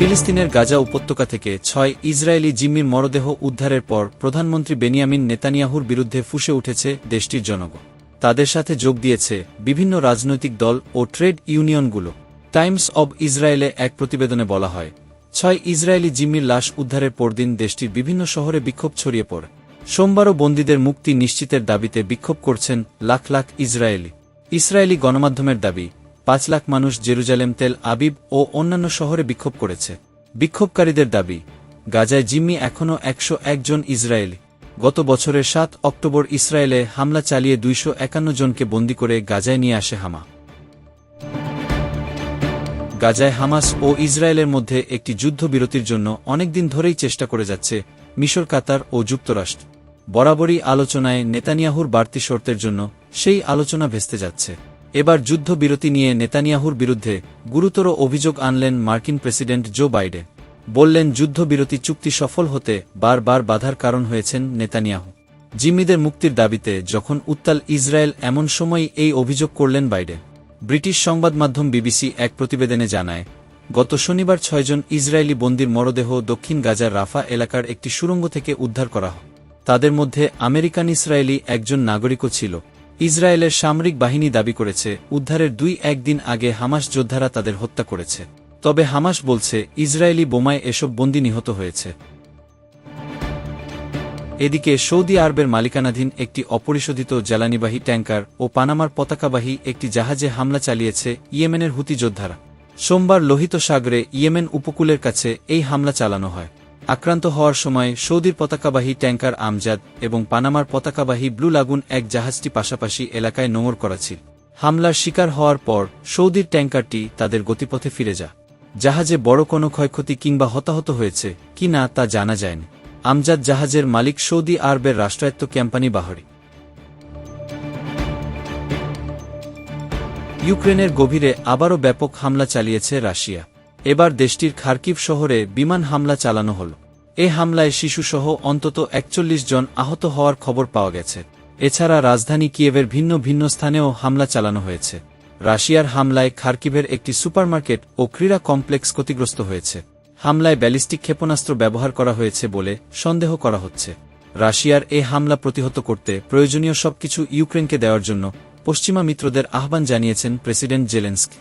ফিলিস্তিনের গাজা উপত্যকা থেকে ছয় ইসরায়েলি জিম্মির মরদেহ উদ্ধারের পর প্রধানমন্ত্রী বেনিয়ামিন নেতানিয়াহুর বিরুদ্ধে ফুসে উঠেছে দেশটির জনগণ। তাদের সাথে যোগ দিয়েছে বিভিন্ন রাজনৈতিক দল ও ট্রেড ইউনিয়নগুলো। টাইমস অব ইসরায়েলে এক প্রতিবেদনে বলা হয়, ছয় ইসরায়েলি জিম্মির লাশ উদ্ধারের পরদিন দেশটির বিভিন্ন শহরে বিক্ষোভ ছড়িয়ে পড়ে। সোমবারও বন্দীদের মুক্তি নিশ্চিতের দাবিতে বিক্ষোভ করছেন লাখ লাখ ইসরায়েলি। ইসরায়েলি গণমাধ্যমের দাবি পাঁচ লাখ মানুষ জেরুজালেম, তেল আবিব ও অন্যান্য শহরে বিক্ষোভ করেছে। বিক্ষোভকারীদের দাবি, গাজায় জিম্মি এখনও একশো একজন ইসরায়েলি। গত বছরের সাত অক্টোবর ইসরায়েলে হামলা চালিয়ে দুইশো একান্ন জনকে বন্দী করে গাজায় নিয়ে আসে হামা। গাজায় হামাস ও ইসরায়েলের মধ্যে একটি যুদ্ধবিরতির জন্য অনেকদিন ধরেই চেষ্টা করে যাচ্ছে মিশর, কাতার ও যুক্তরাষ্ট্র। বরাবরই আলোচনায় নেতানিয়াহুর বাড়তি শর্তের জন্য সেই আলোচনা ভেস্তে যাচ্ছে। এবার যুদ্ধবিরতি নিয়ে নেতানিয়াহুর বিরুদ্ধে গুরুতর অভিযোগ আনলেন মার্কিন প্রেসিডেন্ট জো বাইডেন। বললেন, যুদ্ধবিরতি চুক্তি সফল হতে বারবার বাধার কারণ হয়েছেন নেতানিয়াহু। জিম্মিদের মুক্তির দাবিতে যখন উত্তাল ইসরায়েল এমন সময় এই অভিযোগ করলেন বাইডেন। ব্রিটিশ সংবাদ মাধ্যম বিবিসি এক প্রতিবেদনে জানায়, গত শনিবার ছয়জন ইসরায়েলি বন্দির মরদেহ দক্ষিণ গাজার রাফা এলাকার একটি সুড়ঙ্গ থেকে উদ্ধার করা হয়। তাদের মধ্যে আমেরিকান ইসরায়েলি একজন নাগরিকও ছিল। ইসরায়েলের সামরিক বাহিনী দাবি করেছে, উদ্ধারের দুই একদিন আগে হামাস যোদ্ধারা তাদের হত্যা করেছে। তবে হামাস বলছে, ইসরায়েলি বোমায় এসব বন্দী নিহত হয়েছে। এদিকে সৌদি আরবের মালিকানাধীন একটি অপরিশোধিত জ্বালানিবাহী ট্যাঙ্কার ও পানামার পতাকাবাহী একটি জাহাজে হামলা চালিয়েছে ইয়েমেনের হুতি যোদ্ধারা। সোমবার লোহিত সাগরে ইয়েমেন উপকূলের কাছে এই হামলা চালানো হয়। আক্রান্ত হওয়ার সময় সৌদির পতাকাবাহী ট্যাঙ্কার আমজাদ এবং পানামার পতাকাবাহী ব্লু লাগুন এক জাহাজটি পাশাপাশি এলাকায় নোঙর করা ছিল হামলার শিকার হওয়ার পর সৌদির ট্যাঙ্কারটি তাদের গতিপথে ফিরে যা জাহাজে বড় কোনো ক্ষয়ক্ষতি কিংবা হতাহত হয়েছে কি না তা জানা যায়নি। আমজাদ জাহাজের মালিক সৌদি আরবের রাষ্ট্রায়ত্ত কোম্পানি বাহরি। ইউক্রেনের গভীরে আবারও ব্যাপক হামলা চালিয়েছে রাশিয়া। এবার দেশটির খার্কিভ শহরে বিমান হামলা চালানো হল। এ হামলায় শিশুসহ অন্তত একচল্লিশ জন আহত হওয়ার খবর পাওয়া গেছে। এছাড়া রাজধানী কিয়েভের ভিন্ন ভিন্ন স্থানেও হামলা চালানো হয়েছে। রাশিয়ার হামলায় খার্কিভের একটি সুপারমার্কেট ও ক্রীড়া কমপ্লেক্স ক্ষতিগ্রস্ত হয়েছে। হামলায় ব্যালিস্টিক ক্ষেপণাস্ত্র ব্যবহার করা হয়েছে বলে সন্দেহ করা হচ্ছে। রাশিয়ার এ হামলা প্রতিহত করতে প্রয়োজনীয় সবকিছু ইউক্রেনকে দেওয়ার জন্য পশ্চিমা মিত্রদের আহ্বান জানিয়েছেন প্রেসিডেন্ট জেলেন্সকি।